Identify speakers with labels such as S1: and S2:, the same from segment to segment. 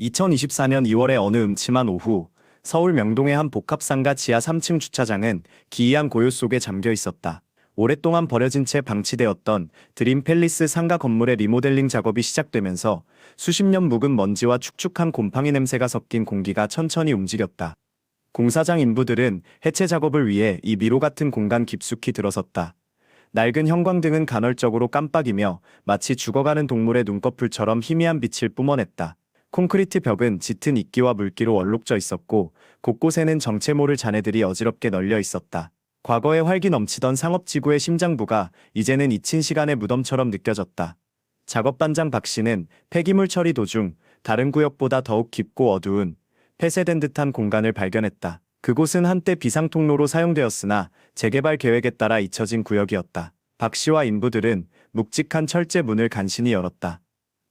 S1: 2024년 2월의 어느 음침한 오후, 서울 명동의 한 복합상가 지하 3층 주차장은 기이한 고요 속에 잠겨 있었다. 오랫동안 버려진 채 방치되었던 드림 팰리스 상가 건물의 리모델링 작업이 시작되면서 수십 년 묵은 먼지와 축축한 곰팡이 냄새가 섞인 공기가 천천히 움직였다. 공사장 인부들은 해체 작업을 위해 이 미로 같은 공간 깊숙이 들어섰다. 낡은 형광등은 간헐적으로 깜빡이며 마치 죽어가는 동물의 눈꺼풀처럼 희미한 빛을 뿜어냈다. 콘크리트 벽은 짙은 이끼와 물기로 얼룩져 있었고 곳곳에는 정체 모를 잔해들이 어지럽게 널려 있었다. 과거에 활기 넘치던 상업지구의 심장부가 이제는 잊힌 시간의 무덤처럼 느껴졌다. 작업반장 박 씨는 폐기물 처리 도중 다른 구역보다 더욱 깊고 어두운 폐쇄된 듯한 공간을 발견했다. 그곳은 한때 비상통로로 사용되었으나 재개발 계획에 따라 잊혀진 구역이었다. 박 씨와 인부들은 묵직한 철제 문을 간신히 열었다.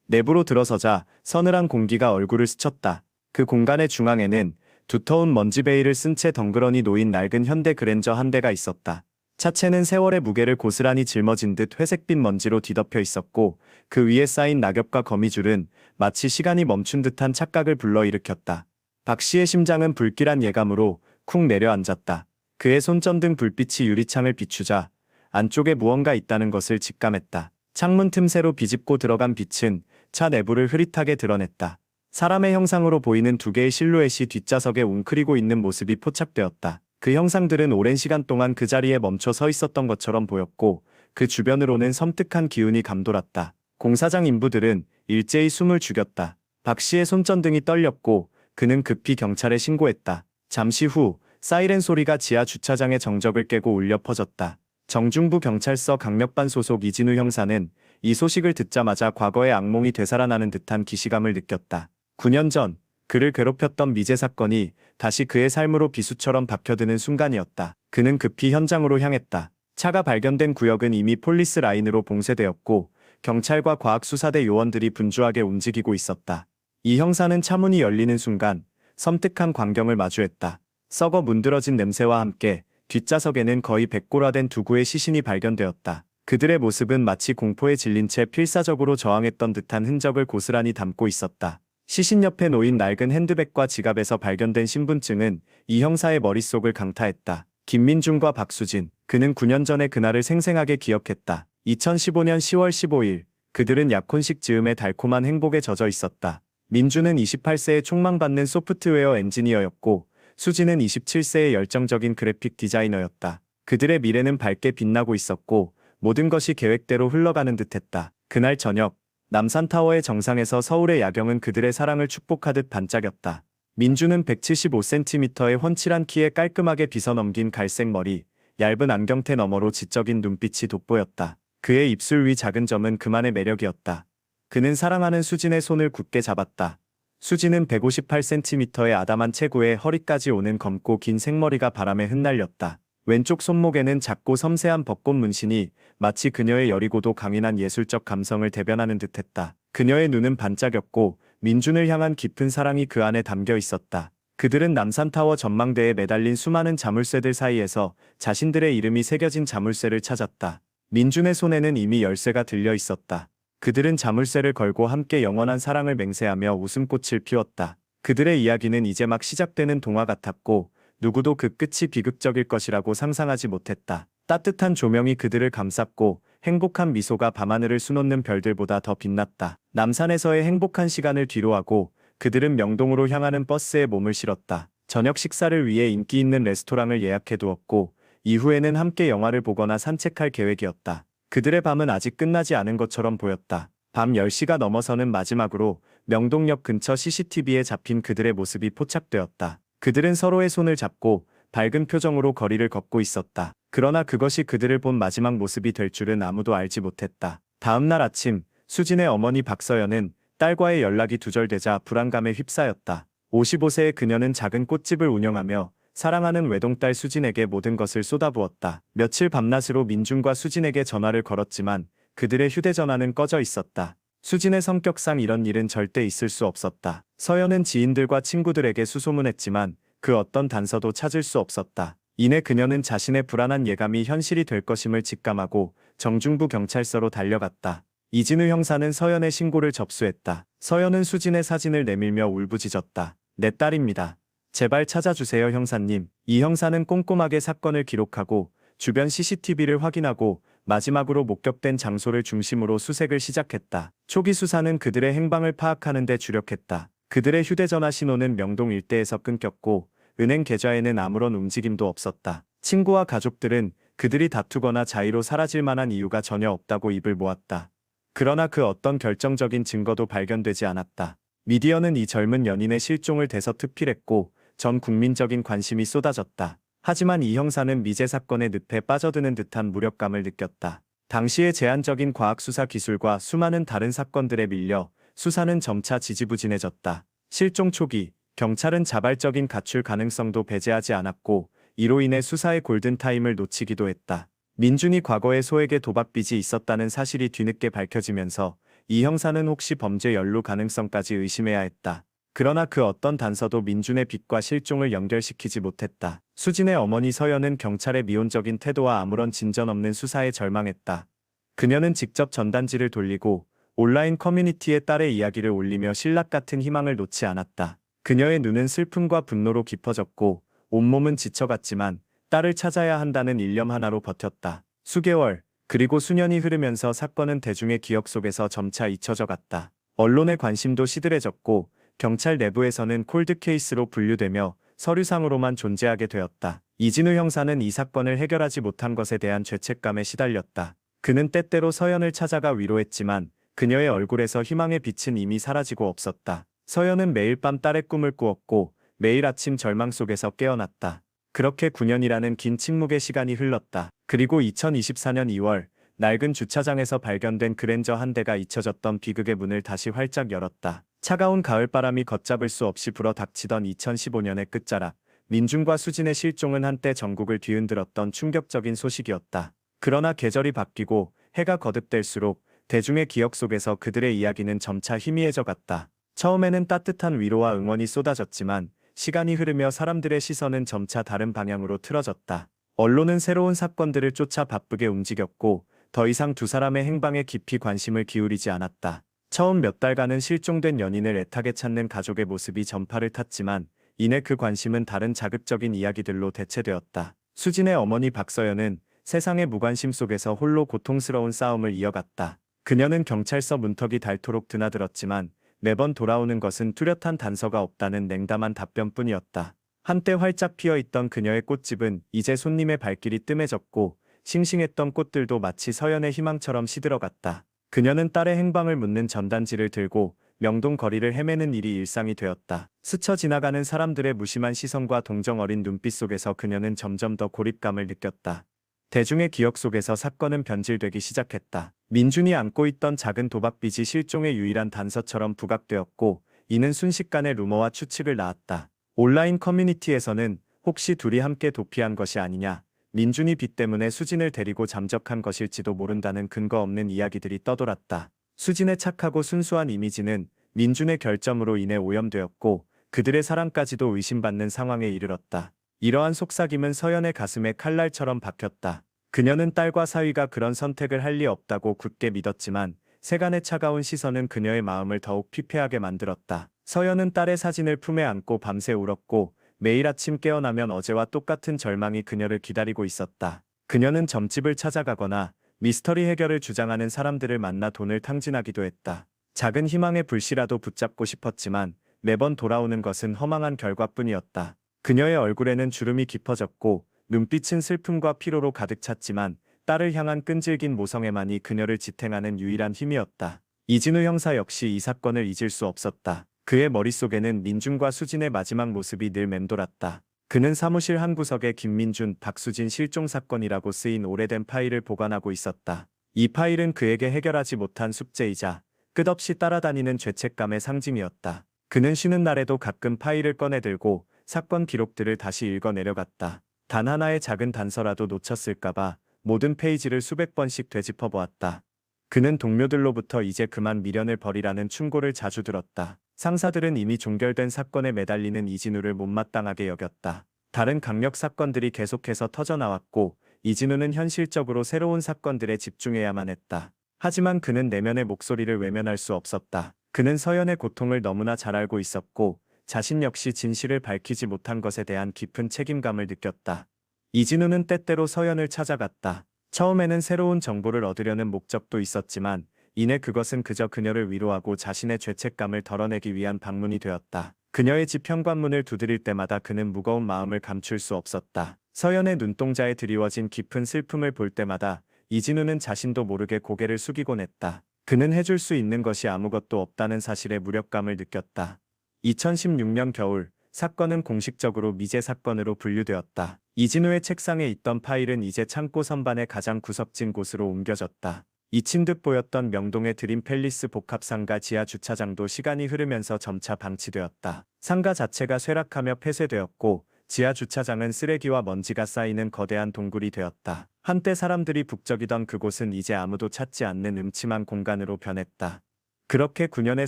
S1: 내부로 들어서자 서늘한 공기가 얼굴을 스쳤다. 그 공간의 중앙에는 두터운 먼지 베일을 쓴 채 덩그러니 놓인 낡은 현대 그랜저 한 대가 있었다. 차체는 세월의 무게를 고스란히 짊어진 듯 회색빛 먼지로 뒤덮여 있었고 그 위에 쌓인 낙엽과 거미줄은 마치 시간이 멈춘 듯한 착각을 불러일으켰다. 박 씨의 심장은 불길한 예감으로 쿵 내려앉았다. 그의 손전등 불빛이 유리창을 비추자 안쪽에 무언가 있다는 것을 직감했다. 창문 틈새로 비집고 들어간 빛은 차 내부를 흐릿하게 드러냈다. 사람의 형상으로 보이는 두 개의 실루엣이 뒷좌석에 웅크리고 있는 모습이 포착되었다. 그 형상들은 오랜 시간 동안 그 자리에 멈춰 서 있었던 것처럼 보였고 그 주변으로는 섬뜩한 기운이 감돌았다. 공사장 인부들은 일제히 숨을 죽였다. 박 씨의 손전등이 떨렸고 그는 급히 경찰에 신고했다. 잠시 후 사이렌 소리가 지하 주차장의 정적을 깨고 울려 퍼졌다. 정중부 경찰서 강력반 소속 이진우 형사는 이 소식을 듣자마자 과거의 악몽이 되살아나는 듯한 기시감을 느꼈다. 9년 전 그를 괴롭혔던 미제 사건이 다시 그의 삶으로 비수처럼 박혀드는 순간이었다. 그는 급히 현장으로 향했다. 차가 발견된 구역은 이미 폴리스 라인으로 봉쇄되었고 경찰과 과학수사대 요원들이 분주하게 움직이고 있었다. 이 형사는 차문이 열리는 순간 섬뜩한 광경을 마주했다. 썩어 문드러진 냄새와 함께 뒷좌석에는 거의 백골화된 두 구의 시신이 발견되었다. 그들의 모습은 마치 공포에 질린 채 필사적으로 저항했던 듯한 흔적을 고스란히 담고 있었다. 시신 옆에 놓인 낡은 핸드백과 지갑에서 발견된 신분증은 이 형사의 머릿속을 강타했다. 김민중과 박수진, 그는 9년 전의 그날을 생생하게 기억했다. 2015년 10월 15일, 그들은 약혼식 즈음의 달콤한 행복에 젖어 있었다. 민주는 28세에 촉망받는 소프트웨어 엔지니어였고, 수진은 27세의 열정적인 그래픽 디자이너였다. 그들의 미래는 밝게 빛나고 있었고, 모든 것이 계획대로 흘러가는 듯했다. 그날 저녁, 남산타워의 정상에서 서울의 야경은 그들의 사랑을 축복하듯 반짝였다. 민주는 175cm의 훤칠한 키에 깔끔하게 빗어넘긴 갈색 머리, 얇은 안경테 너머로 지적인 눈빛이 돋보였다. 그의 입술 위 작은 점은 그만의 매력이었다. 그는 사랑하는 수진의 손을 굳게 잡았다. 수진은 158cm의 아담한 체구에 허리까지 오는 검고 긴 생머리가 바람에 흩날렸다. 왼쪽 손목에는 작고 섬세한 벚꽃 문신이 마치 그녀의 여리고도 강인한 예술적 감성을 대변하는 듯했다. 그녀의 눈은 반짝였고 민준을 향한 깊은 사랑이 그 안에 담겨 있었다. 그들은 남산타워 전망대에 매달린 수많은 자물쇠들 사이에서 자신들의 이름이 새겨진 자물쇠를 찾았다. 민준의 손에는 이미 열쇠가 들려 있었다. 그들은 자물쇠를 걸고 함께 영원한 사랑을 맹세하며 웃음꽃을 피웠다. 그들의 이야기는 이제 막 시작되는 동화 같았고 누구도 그 끝이 비극적일 것이라고 상상하지 못했다. 따뜻한 조명이 그들을 감쌌고 행복한 미소가 밤하늘을 수놓는 별들보다 더 빛났다. 남산에서의 행복한 시간을 뒤로하고 그들은 명동으로 향하는 버스에 몸을 실었다. 저녁 식사를 위해 인기 있는 레스토랑을 예약해 두었고 이후에는 함께 영화를 보거나 산책할 계획이었다. 그들의 밤은 아직 끝나지 않은 것처럼 보였다. 밤 10시가 넘어서는 마지막으로 명동역 근처 CCTV에 잡힌 그들의 모습이 포착되었다. 그들은 서로의 손을 잡고 밝은 표정으로 거리를 걷고 있었다. 그러나 그것이 그들을 본 마지막 모습이 될 줄은 아무도 알지 못했다. 다음 날 아침, 수진의 어머니 박서연은 딸과의 연락이 두절되자 불안감에 휩싸였다. 55세의 그녀는 작은 꽃집을 운영하며 사랑하는 외동딸 수진에게 모든 것을 쏟아부었다. 며칠 밤낮으로 민준과 수진에게 전화를 걸었지만 그들의 휴대전화는 꺼져 있었다. 수진의 성격상 이런 일은 절대 있을 수 없었다. 서연은 지인들과 친구들에게 수소문했지만 그 어떤 단서도 찾을 수 없었다. 이내 그녀는 자신의 불안한 예감이 현실이 될 것임을 직감하고 정중부 경찰서로 달려갔다. 이진우 형사는 서연의 신고를 접수했다. 서연은 수진의 사진을 내밀며 울부짖었다. 내 딸입니다. 제발 찾아주세요 형사님. 이 형사는 꼼꼼하게 사건을 기록하고 주변 CCTV를 확인하고 마지막으로 목격된 장소를 중심으로 수색을 시작했다. 초기 수사는 그들의 행방을 파악하는 데 주력했다. 그들의 휴대전화 신호는 명동 일대에서 끊겼고 은행 계좌에는 아무런 움직임도 없었다. 친구와 가족들은 그들이 다투거나 자의로 사라질 만한 이유가 전혀 없다고 입을 모았다. 그러나 그 어떤 결정적인 증거도 발견되지 않았다. 미디어는 이 젊은 연인의 실종을 대서특필했고 전 국민적인 관심이 쏟아졌다. 하지만 이 형사는 미제 사건의 늪에 빠져드는 듯한 무력감을 느꼈다. 당시의 제한적인 과학수사 기술과 수많은 다른 사건들에 밀려 수사는 점차 지지부진해졌다. 실종 초기, 경찰은 자발적인 가출 가능성도 배제하지 않았고 이로 인해 수사의 골든타임을 놓치기도 했다. 민준이 과거에 소에게 도박빚이 있었다는 사실이 뒤늦게 밝혀지면서 이 형사는 혹시 범죄 연루 가능성까지 의심해야 했다. 그러나 그 어떤 단서도 민준의 빚과 실종을 연결시키지 못했다. 수진의 어머니 서연은 경찰의 미온적인 태도와 아무런 진전 없는 수사에 절망했다. 그녀는 직접 전단지를 돌리고 온라인 커뮤니티에 딸의 이야기를 올리며 신락 같은 희망을 놓지 않았다. 그녀의 눈은 슬픔과 분노로 깊어졌고 온몸은 지쳐갔지만 딸을 찾아야 한다는 일념 하나로 버텼다. 수개월, 그리고 수년이 흐르면서 사건은 대중의 기억 속에서 점차 잊혀져 갔다. 언론의 관심도 시들해졌고 경찰 내부에서는 콜드 케이스로 분류되며 서류상으로만 존재하게 되었다. 이진우 형사는 이 사건을 해결하지 못한 것에 대한 죄책감에 시달렸다. 그는 때때로 서연을 찾아가 위로했지만 그녀의 얼굴에서 희망의 빛은 이미 사라지고 없었다. 서연은 매일 밤 딸의 꿈을 꾸었고 매일 아침 절망 속에서 깨어났다. 그렇게 9년이라는 긴 침묵의 시간이 흘렀다. 그리고 2024년 2월 낡은 주차장에서 발견된 그랜저 한 대가 잊혀졌던 비극의 문을 다시 활짝 열었다. 차가운 가을바람이 걷잡을 수 없이 불어 닥치던 2015년의 끝자락, 민중과 수진의 실종은 한때 전국을 뒤흔들었던 충격적인 소식이었다. 그러나 계절이 바뀌고 해가 거듭될수록 대중의 기억 속에서 그들의 이야기는 점차 희미해져 갔다. 처음에는 따뜻한 위로와 응원이 쏟아졌지만 시간이 흐르며 사람들의 시선은 점차 다른 방향으로 틀어졌다. 언론은 새로운 사건들을 쫓아 바쁘게 움직였고 더 이상 두 사람의 행방에 깊이 관심을 기울이지 않았다. 처음 몇 달간은 실종된 연인을 애타게 찾는 가족의 모습이 전파를 탔지만 이내 그 관심은 다른 자극적인 이야기들로 대체되었다. 수진의 어머니 박서연은 세상의 무관심 속에서 홀로 고통스러운 싸움을 이어갔다. 그녀는 경찰서 문턱이 닳도록 드나들었지만 매번 돌아오는 것은 뚜렷한 단서가 없다는 냉담한 답변뿐이었다. 한때 활짝 피어있던 그녀의 꽃집은 이제 손님의 발길이 뜸해졌고 싱싱했던 꽃들도 마치 서연의 희망처럼 시들어갔다. 그녀는 딸의 행방을 묻는 전단지를 들고 명동 거리를 헤매는 일이 일상이 되었다. 스쳐 지나가는 사람들의 무심한 시선과 동정 어린 눈빛 속에서 그녀는 점점 더 고립감을 느꼈다. 대중의 기억 속에서 사건은 변질되기 시작했다. 민준이 안고 있던 작은 도박빚이 실종의 유일한 단서처럼 부각되었고 이는 순식간에 루머와 추측을 낳았다. 온라인 커뮤니티에서는 혹시 둘이 함께 도피한 것이 아니냐, 민준이 빚 때문에 수진을 데리고 잠적한 것일지도 모른다는 근거 없는 이야기들이 떠돌았다. 수진의 착하고 순수한 이미지는 민준의 결점으로 인해 오염되었고 그들의 사랑까지도 의심받는 상황에 이르렀다. 이러한 속삭임은 서연의 가슴에 칼날처럼 박혔다. 그녀는 딸과 사위가 그런 선택을 할 리 없다고 굳게 믿었지만 세간의 차가운 시선은 그녀의 마음을 더욱 피폐하게 만들었다. 서연은 딸의 사진을 품에 안고 밤새 울었고 매일 아침 깨어나면 어제와 똑같은 절망이 그녀를 기다리고 있었다. 그녀는 점집을 찾아가거나 미스터리 해결을 주장하는 사람들을 만나 돈을 탕진하기도 했다. 작은 희망의 불씨라도 붙잡고 싶었지만 매번 돌아오는 것은 허망한 결과뿐이었다. 그녀의 얼굴에는 주름이 깊어졌고 눈빛은 슬픔과 피로로 가득 찼지만 딸을 향한 끈질긴 모성애만이 그녀를 지탱하는 유일한 힘이었다. 이진우 형사 역시 이 사건을 잊을 수 없었다. 그의 머릿속에는 민준과 수진의 마지막 모습이 늘 맴돌았다. 그는 사무실 한 구석에 김민준, 박수진 실종 사건이라고 쓰인 오래된 파일을 보관하고 있었다. 이 파일은 그에게 해결하지 못한 숙제이자 끝없이 따라다니는 죄책감의 상징이었다. 그는 쉬는 날에도 가끔 파일을 꺼내들고 사건 기록들을 다시 읽어 내려갔다. 단 하나의 작은 단서라도 놓쳤을까봐 모든 페이지를 수백 번씩 되짚어 보았다. 그는 동료들로부터 이제 그만 미련을 버리라는 충고를 자주 들었다. 상사들은 이미 종결된 사건에 매달리는 이진우를 못마땅하게 여겼다. 다른 강력 사건들이 계속해서 터져나왔고 이진우는 현실적으로 새로운 사건들에 집중해야만 했다. 하지만 그는 내면의 목소리를 외면할 수 없었다. 그는 서연의 고통을 너무나 잘 알고 있었고 자신 역시 진실을 밝히지 못한 것에 대한 깊은 책임감을 느꼈다. 이진우는 때때로 서연을 찾아갔다. 처음에는 새로운 정보를 얻으려는 목적도 있었지만 이내 그것은 그저 그녀를 위로하고 자신의 죄책감을 덜어내기 위한 방문이 되었다. 그녀의 집 현관문을 두드릴 때마다 그는 무거운 마음을 감출 수 없었다. 서연의 눈동자에 드리워진 깊은 슬픔을 볼 때마다 이진우는 자신도 모르게 고개를 숙이곤 했다. 그는 해줄 수 있는 것이 아무것도 없다는 사실에 무력감을 느꼈다. 2016년 겨울, 사건은 공식적으로 미제 사건으로 분류되었다. 이진우의 책상에 있던 파일은 이제 창고 선반의 가장 구석진 곳으로 옮겨졌다. 잊힌 듯 보였던 명동의 드림 팰리스 복합상가 지하 주차장도 시간이 흐르면서 점차 방치되었다. 상가 자체가 쇠락하며 폐쇄되었고 지하 주차장은 쓰레기와 먼지가 쌓이는 거대한 동굴이 되었다. 한때 사람들이 북적이던 그곳은 이제 아무도 찾지 않는 음침한 공간으로 변했다. 그렇게 9년의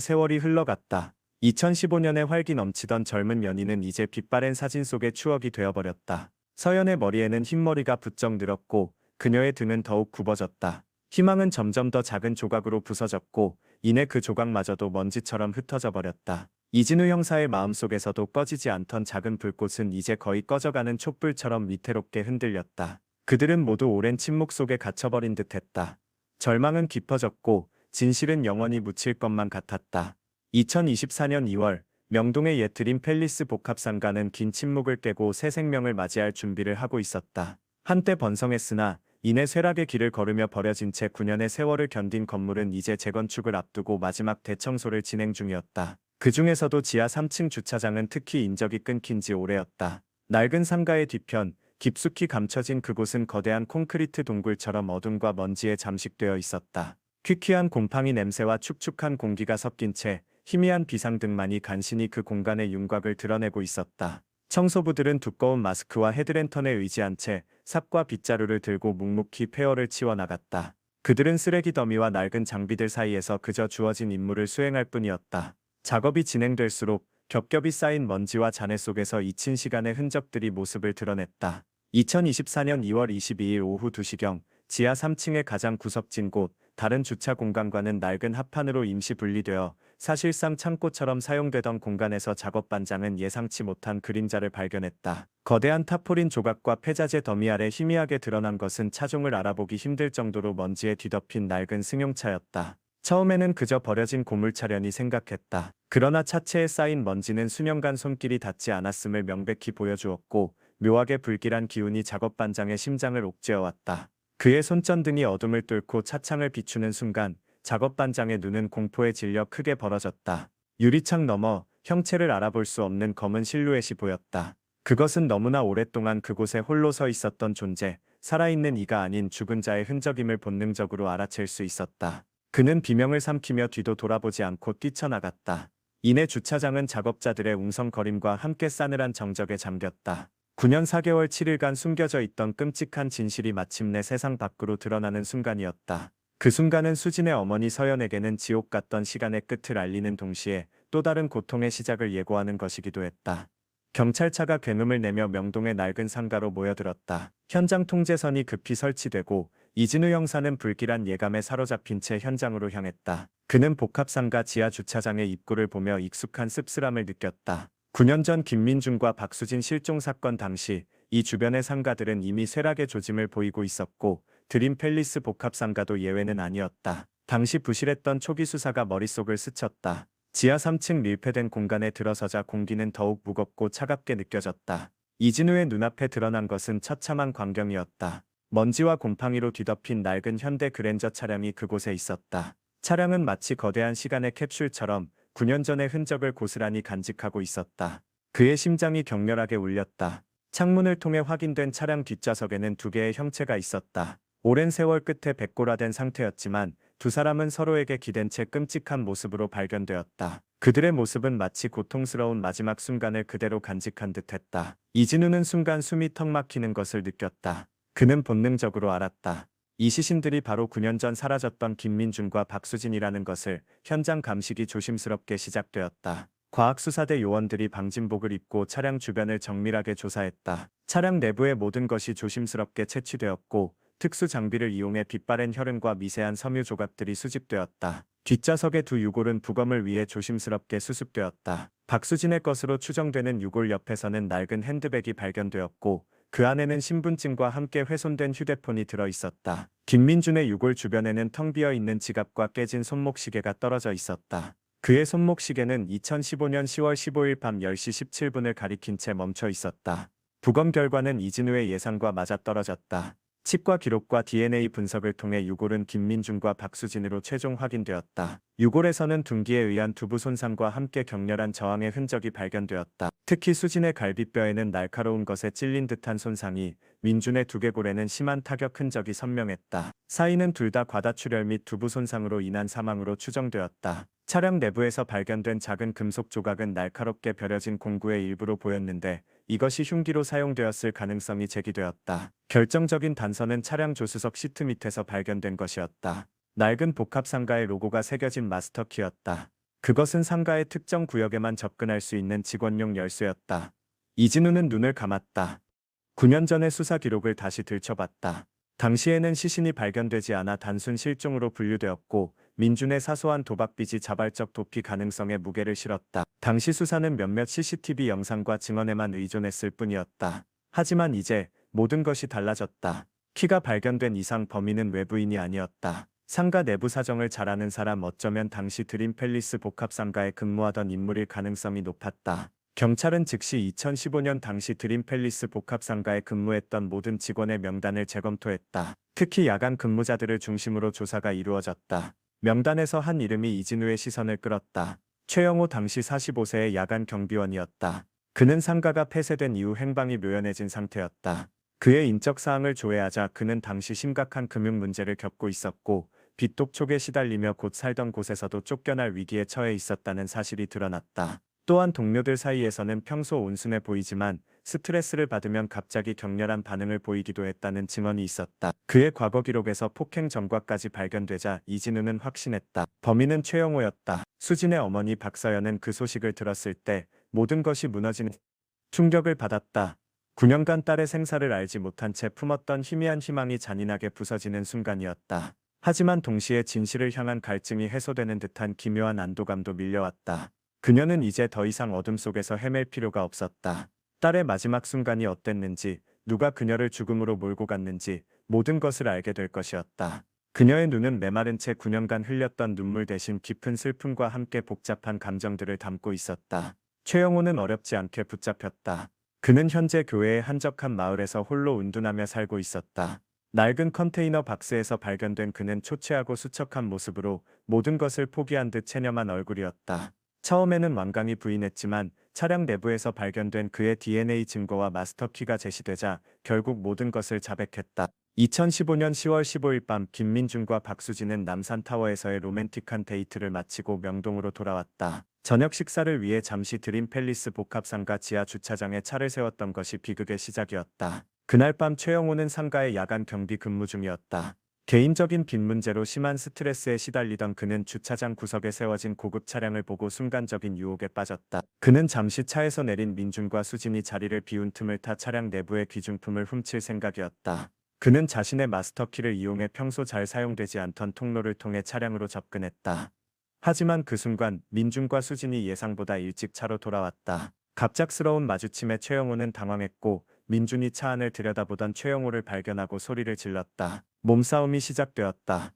S1: 세월이 흘러갔다. 2015년에 활기 넘치던 젊은 연인은 이제 빛바랜 사진 속의 추억이 되어버렸다. 서연의 머리에는 흰머리가 부쩍 늘었고 그녀의 등은 더욱 굽어졌다. 희망은 점점 더 작은 조각으로 부서졌고 이내 그 조각마저도 먼지처럼 흩어져 버렸다. 이진우 형사의 마음속에서도 꺼지지 않던 작은 불꽃은 이제 거의 꺼져가는 촛불처럼 위태롭게 흔들렸다. 그들은 모두 오랜 침묵 속에 갇혀버린 듯했다. 절망은 깊어졌고 진실은 영원히 묻힐 것만 같았다. 2024년 2월 명동의 옛 드림 팰리스 복합상가는 긴 침묵을 깨고 새 생명을 맞이할 준비를 하고 있었다. 한때 번성했으나 이내 쇠락의 길을 걸으며 버려진 채 9년의 세월을 견딘 건물은 이제 재건축을 앞두고 마지막 대청소를 진행 중이었다. 그 중에서도 지하 3층 주차장은 특히 인적이 끊긴 지 오래였다. 낡은 상가의 뒤편, 깊숙이 감춰진 그곳은 거대한 콘크리트 동굴처럼 어둠과 먼지에 잠식되어 있었다. 퀴퀴한 곰팡이 냄새와 축축한 공기가 섞인 채 희미한 비상등만이 간신히 그 공간의 윤곽을 드러내고 있었다. 청소부들은 두꺼운 마스크와 헤드랜턴에 의지한 채 삽과 빗자루를 들고 묵묵히 폐허를 치워나갔다. 그들은 쓰레기 더미와 낡은 장비들 사이에서 그저 주어진 임무를 수행할 뿐이었다. 작업이 진행될수록 겹겹이 쌓인 먼지와 잔해 속에서 잊힌 시간의 흔적들이 모습을 드러냈다. 2024년 2월 22일 오후 2시경 지하 3층의 가장 구석진 곳, 다른 주차 공간과는 낡은 합판으로 임시 분리되어 사실상 창고처럼 사용되던 공간에서 작업 반장은 예상치 못한 그림자를 발견했다. 거대한 타포린 조각과 폐자재 더미 아래 희미하게 드러난 것은 차종을 알아보기 힘들 정도로 먼지에 뒤덮인 낡은 승용차였다. 처음에는 그저 버려진 고물차련이 생각했다. 그러나 차체에 쌓인 먼지는 수년간 손길이 닿지 않았음을 명백히 보여주었고 묘하게 불길한 기운이 작업 반장의 심장을 옥죄어왔다. 그의 손전등이 어둠을 뚫고 차창을 비추는 순간 작업 반장의 눈은 공포에 질려 크게 벌어졌다. 유리창 너머 형체를 알아볼 수 없는 검은 실루엣이 보였다. 그것은 너무나 오랫동안 그곳에 홀로 서 있었던 존재, 살아있는 이가 아닌 죽은 자의 흔적임을 본능적으로 알아챌 수 있었다. 그는 비명을 삼키며 뒤도 돌아보지 않고 뛰쳐나갔다. 이내 주차장은 작업자들의 웅성거림과 함께 싸늘한 정적에 잠겼다. 9년 4개월 7일간 숨겨져 있던 끔찍한 진실이 마침내 세상 밖으로 드러나는 순간이었다. 그 순간은 수진의 어머니 서연에게는 지옥 같던 시간의 끝을 알리는 동시에 또 다른 고통의 시작을 예고하는 것이기도 했다. 경찰차가 굉음을 내며 명동의 낡은 상가로 모여들었다. 현장 통제선이 급히 설치되고 이진우 형사는 불길한 예감에 사로잡힌 채 현장으로 향했다. 그는 복합상가 지하 주차장의 입구를 보며 익숙한 씁쓸함을 느꼈다. 9년 전 김민중과 박수진 실종 사건 당시 이 주변의 상가들은 이미 쇠락의 조짐을 보이고 있었고 드림 팰리스 복합 상가도 예외는 아니었다. 당시 부실했던 초기 수사가 머릿속을 스쳤다. 지하 3층 밀폐된 공간에 들어서자 공기는 더욱 무겁고 차갑게 느껴졌다. 이진우의 눈앞에 드러난 것은 처참한 광경이었다. 먼지와 곰팡이로 뒤덮인 낡은 현대 그랜저 차량이 그곳에 있었다. 차량은 마치 거대한 시간의 캡슐처럼 9년 전의 흔적을 고스란히 간직하고 있었다. 그의 심장이 격렬하게 울렸다. 창문을 통해 확인된 차량 뒷좌석에는 두 개의 형체가 있었다. 오랜 세월 끝에 백골화된 상태였지만 두 사람은 서로에게 기댄 채 끔찍한 모습으로 발견되었다. 그들의 모습은 마치 고통스러운 마지막 순간을 그대로 간직한 듯했다. 이진우는 순간 숨이 턱 막히는 것을 느꼈다. 그는 본능적으로 알았다. 이 시신들이 바로 9년 전 사라졌던 김민준과 박수진이라는 것을 현장 감식이 조심스럽게 시작되었다. 과학수사대 요원들이 방진복을 입고 차량 주변을 정밀하게 조사했다. 차량 내부의 모든 것이 조심스럽게 채취되었고 특수 장비를 이용해 빛바랜 혈흔과 미세한 섬유 조각들이 수집되었다. 뒷좌석의 두 유골은 부검을 위해 조심스럽게 수습되었다. 박수진의 것으로 추정되는 유골 옆에서는 낡은 핸드백이 발견되었고 그 안에는 신분증과 함께 훼손된 휴대폰이 들어 있었다. 김민준의 유골 주변에는 텅 비어 있는 지갑과 깨진 손목시계가 떨어져 있었다. 그의 손목시계는 2015년 10월 15일 밤 10시 17분을 가리킨 채 멈춰 있었다. 부검 결과는 이진우의 예상과 맞아떨어졌다. 치과 기록과 DNA 분석을 통해 유골은 김민준과 박수진으로 최종 확인되었다. 유골에서는 둔기에 의한 두부 손상과 함께 격렬한 저항의 흔적이 발견되었다. 특히 수진의 갈비뼈에는 날카로운 것에 찔린 듯한 손상이, 민준의 두개골에는 심한 타격 흔적이 선명했다. 사인은 둘 다 과다출혈 및 두부 손상으로 인한 사망으로 추정되었다. 차량 내부에서 발견된 작은 금속 조각은 날카롭게 벼려진 공구의 일부로 보였는데 이것이 흉기로 사용되었을 가능성이 제기되었다. 결정적인 단서는 차량 조수석 시트 밑에서 발견된 것이었다. 낡은 복합 상가의 로고가 새겨진 마스터키였다. 그것은 상가의 특정 구역에만 접근할 수 있는 직원용 열쇠였다. 이진우는 눈을 감았다. 9년 전의 수사 기록을 다시 들춰봤다. 당시에는 시신이 발견되지 않아 단순 실종으로 분류되었고 민준의 사소한 도박빚이 자발적 도피 가능성에 무게를 실었다. 당시 수사는 몇몇 CCTV 영상과 증언에만 의존했을 뿐이었다. 하지만 이제 모든 것이 달라졌다. 키가 발견된 이상 범인은 외부인이 아니었다. 상가 내부 사정을 잘 아는 사람 어쩌면 당시 드림 팰리스 복합 상가에 근무하던 인물일 가능성이 높았다. 경찰은 즉시 2015년 당시 드림 팰리스 복합 상가에 근무했던 모든 직원의 명단을 재검토했다. 특히 야간 근무자들을 중심으로 조사가 이루어졌다. 명단에서 한 이름이 이진우의 시선을 끌었다. 최영호 당시 45세의 야간 경비원이었다. 그는 상가가 폐쇄된 이후 행방이 묘연해진 상태였다. 그의 인적 사항을 조회하자 그는 당시 심각한 금융 문제를 겪고 있었고 빚독촉에 시달리며 곧 살던 곳에서도 쫓겨날 위기에 처해 있었다는 사실이 드러났다. 또한 동료들 사이에서는 평소 온순해 보이지만 스트레스를 받으면 갑자기 격렬한 반응을 보이기도 했다는 증언이 있었다. 그의 과거 기록에서 폭행 전과까지 발견되자 이진우는 확신했다. 범인은 최영호였다. 수진의 어머니 박서연은 그 소식을 들었을 때 모든 것이 무너지는 충격을 받았다. 9년간 딸의 생사를 알지 못한 채 품었던 희미한 희망이 잔인하게 부서지는 순간이었다. 하지만 동시에 진실을 향한 갈증이 해소되는 듯한 기묘한 안도감도 밀려왔다. 그녀는 이제 더 이상 어둠 속에서 헤맬 필요가 없었다. 딸의 마지막 순간이 어땠는지, 누가 그녀를 죽음으로 몰고 갔는지 모든 것을 알게 될 것이었다. 그녀의 눈은 메마른 채 9년간 흘렸던 눈물 대신 깊은 슬픔과 함께 복잡한 감정들을 담고 있었다. 최영호는 어렵지 않게 붙잡혔다. 그는 현재 교회의 한적한 마을에서 홀로 운둔하며 살고 있었다. 낡은 컨테이너 박스에서 발견된 그는 초췌하고 수척한 모습으로 모든 것을 포기한 듯 체념한 얼굴이었다. 처음에는 완강히 부인했지만 차량 내부에서 발견된 그의 DNA 증거와 마스터키가 제시되자 결국 모든 것을 자백했다. 2015년 10월 15일 밤 김민준과 박수진은 남산타워에서의 로맨틱한 데이트를 마치고 명동으로 돌아왔다. 저녁 식사를 위해 잠시 드림 팰리스 복합상가 지하 주차장에 차를 세웠던 것이 비극의 시작이었다. 그날 밤 최영호는 상가의 야간 경비 근무 중이었다. 개인적인 빚 문제로 심한 스트레스에 시달리던 그는 주차장 구석에 세워진 고급 차량을 보고 순간적인 유혹에 빠졌다. 그는 잠시 차에서 내린 민준과 수진이 자리를 비운 틈을 타 차량 내부의 귀중품을 훔칠 생각이었다. 그는 자신의 마스터키를 이용해 평소 잘 사용되지 않던 통로를 통해 차량으로 접근했다. 하지만 그 순간 민준과 수진이 예상보다 일찍 차로 돌아왔다. 갑작스러운 마주침에 최영호는 당황했고 민준이 차 안을 들여다보던 최영호를 발견하고 소리를 질렀다. 몸싸움이 시작되었다.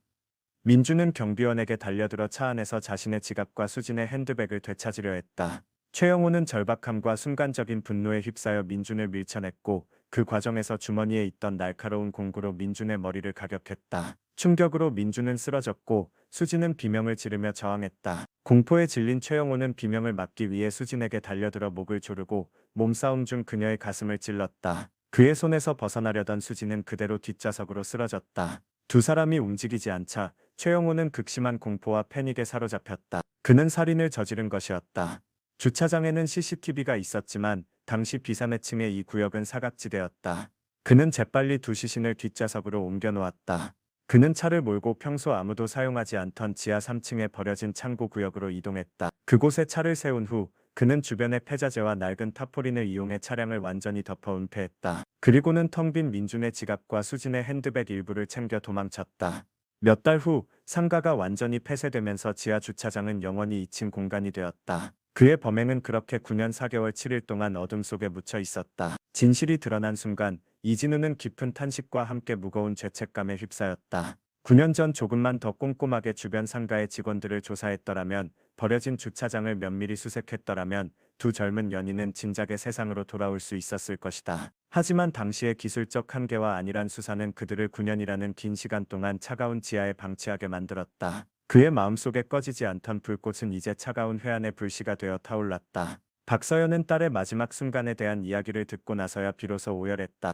S1: 민준은 경비원에게 달려들어 차 안에서 자신의 지갑과 수진의 핸드백을 되찾으려 했다. 최영호는 절박함과 순간적인 분노에 휩싸여 민준을 밀쳐냈고 그 과정에서 주머니에 있던 날카로운 공구로 민준의 머리를 가격했다. 충격으로 민준은 쓰러졌고 수진은 비명을 지르며 저항했다. 공포에 질린 최영호는 비명을 막기 위해 수진에게 달려들어 목을 조르고 몸싸움 중 그녀의 가슴을 찔렀다. 그의 손에서 벗어나려던 수진은 그대로 뒷좌석으로 쓰러졌다. 두 사람이 움직이지 않자 최영호는 극심한 공포와 패닉에 사로잡혔다. 그는 살인을 저지른 것이었다. 주차장에는 CCTV가 있었지만 당시 비사매층의 이 구역은 사각지대였다. 그는 재빨리 두 시신을 뒷좌석으로 옮겨 놓았다. 그는 차를 몰고 평소 아무도 사용하지 않던 지하 3층에 버려진 창고 구역으로 이동했다. 그곳에 차를 세운 후 그는 주변의 폐자재와 낡은 타포린을 이용해 차량을 완전히 덮어 은폐했다. 그리고는 텅 빈 민준의 지갑과 수진의 핸드백 일부를 챙겨 도망쳤다. 몇 달 후 상가가 완전히 폐쇄되면서 지하 주차장은 영원히 잊힌 공간이 되었다. 그의 범행은 그렇게 9년 4개월 7일 동안 어둠 속에 묻혀 있었다. 진실이 드러난 순간 이진우는 깊은 탄식과 함께 무거운 죄책감에 휩싸였다. 9년 전 조금만 더 꼼꼼하게 주변 상가의 직원들을 조사했더라면 버려진 주차장을 면밀히 수색했더라면 두 젊은 연인은 진작에 세상으로 돌아올 수 있었을 것이다. 하지만 당시의 기술적 한계와 안일한 수사는 그들을 9년이라는 긴 시간 동안 차가운 지하에 방치하게 만들었다. 그의 마음속에 꺼지지 않던 불꽃은 이제 차가운 회한의 불씨가 되어 타올랐다. 박서연은 딸의 마지막 순간에 대한 이야기를 듣고 나서야 비로소 오열했다.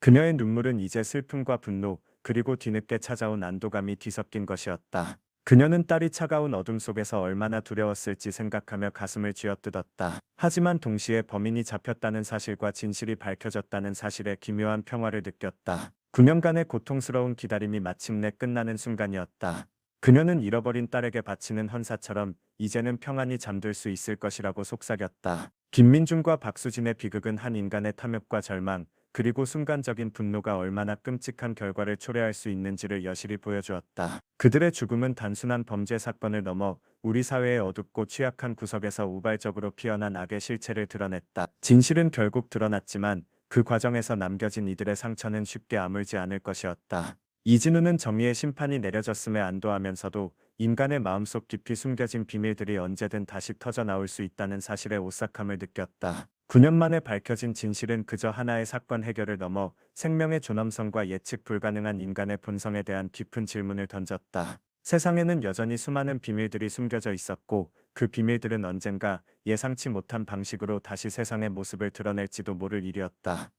S1: 그녀의 눈물은 이제 슬픔과 분노, 그리고 뒤늦게 찾아온 안도감이 뒤섞인 것이었다. 그녀는 딸이 차가운 어둠 속에서 얼마나 두려웠을지 생각하며 가슴을 쥐어뜯었다. 하지만 동시에 범인이 잡혔다는 사실과 진실이 밝혀졌다는 사실에 기묘한 평화를 느꼈다. 9년간의 고통스러운 기다림이 마침내 끝나는 순간이었다. 그녀는 잃어버린 딸에게 바치는 헌사처럼 이제는 평안히 잠들 수 있을 것이라고 속삭였다. 김민준과 박수진의 비극은 한 인간의 탐욕과 절망, 그리고 순간적인 분노가 얼마나 끔찍한 결과를 초래할 수 있는지를 여실히 보여주었다. 그들의 죽음은 단순한 범죄 사건을 넘어 우리 사회의 어둡고 취약한 구석에서 우발적으로 피어난 악의 실체를 드러냈다. 진실은 결국 드러났지만 그 과정에서 남겨진 이들의 상처는 쉽게 아물지 않을 것이었다. 이진우는 정의의 심판이 내려졌음에 안도하면서도 인간의 마음속 깊이 숨겨진 비밀들이 언제든 다시 터져 나올 수 있다는 사실에 오싹함을 느꼈다. 9년 만에 밝혀진 진실은 그저 하나의 사건 해결을 넘어 생명의 존엄성과 예측 불가능한 인간의 본성에 대한 깊은 질문을 던졌다. 세상에는 여전히 수많은 비밀들이 숨겨져 있었고 그 비밀들은 언젠가 예상치 못한 방식으로 다시 세상의 모습을 드러낼지도 모를 일이었다.